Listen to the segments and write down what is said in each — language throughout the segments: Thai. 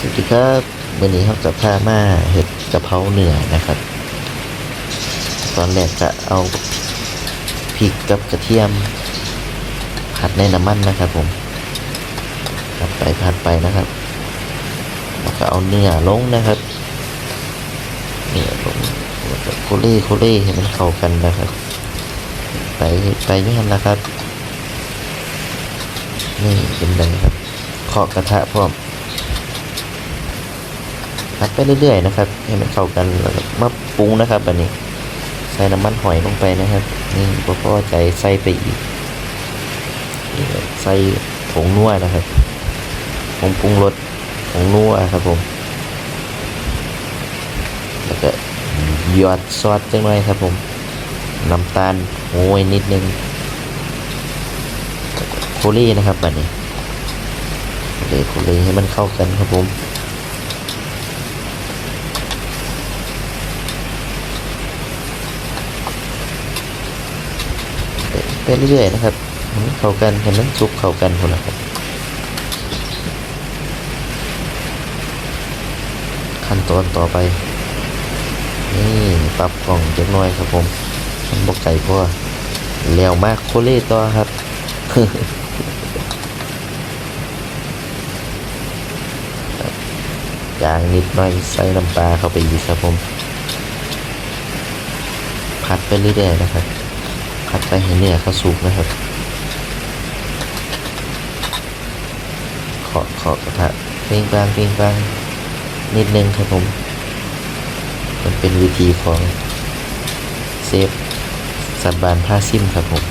สวัสดีครับวันนี้เราจะพามาเห็ดกะเพราเนื้อนะครับ ตอนแรกจะเอาพริกกับกระเทียมผัดในน้ำมันนะครับผมผัดไปผัดไปนะครับแล้วก็เอาเนื้อลงนะครับเนื้อลงแล้วก็โคเล่โคเล่ให้มันเข้ากันนะครับ ไปไปอยังนะครับนี่เป็นไงครับเคาะกระทะพร้อม ผัดไปเรื่อยๆนะครับให้มันเข้ากันแล้วก็มาปรุงนะครับอันนี้ใส่น้ำมันหอยลงไปนะครับ นี่พอพอใจใส่ไปอีกนี่ใส่ผงนัวนะครับผงปรุงรสผงนัวครับผม แล้วก็หยอดซอสจังหน่อยครับผมน้ำตาลโอ้ยนิดนึงโคลี่นะครับอันนี้โคลี่โคลี่ให้มันเข้ากันครับผม ไปเรื่อยๆนะครับเข้ากันให้มันสุกเข้ากันคนละครับ ขั้นตอนต่อไป นี่ปรับกล่องเล็กน้อยครับผมมันบกไก่พ่อแล้วมากโคเล่ต่อครับจางนิดหน่อยใส่น้ำปลาเข้าไปอีกครับผม ผัดไปเรื่อยๆนะครับ ผัดไปให้เนื้อเขาสุกนะครับขอขอกระทะเปรี้ยงปรางเปรี้ยงปรางนิดนึงครับผม มันเป็นวิธีของเซฟสัตบานผ้าซิมครับผม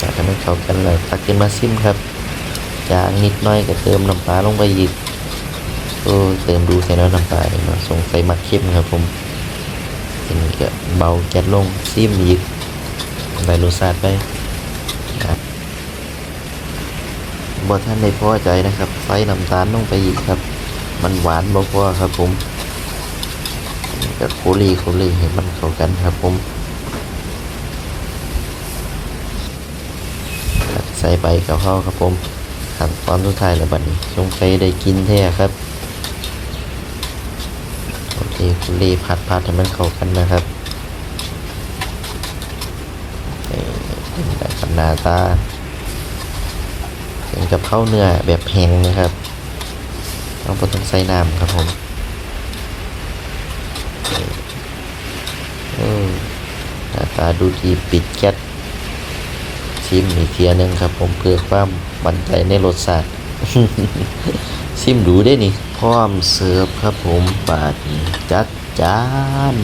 จากนั้นเข้ากันเลยตักขึ้นมาซิมครับ จางนิดน้อยก็เติมน้ำปลาลงไปอีกก็เติมดูใส่แล้วน้ำปลาเลยมาสงใส่หมักเข้มครับผมทีนี้ก็เบาแก๊สลงซิมอีกได้รสชาติไปครับบ่ท่านได้พอใจนะครับใส่น้ำตาลลงไปอีกครับ มันหวานบ่พอครับผมนี่ก็โคลีโคลีให้มันเข้ากันครับผมใส่ใบกะเพราครับผม ขั้นตอนสุดท้ายแล้วบัดนี้สงสัยได้กินแท้ครับโอเคคุณรีผัดผัดให้มันเข้ากันนะครับนี่เป็นแบนาตาเป็นกับข้าวเนื้อแบบแห้งนะครับต้องบ่ต้องใส่น้ำครับผมเออหน้าตาดูดีปิดแก๊ส ชิมอีกเทียหนึงครับ ผมเพื่อความมั่นใจในรสชาติชิมดูได้นี่พร้อมเสิร์ฟครับผมปาดจัดจาน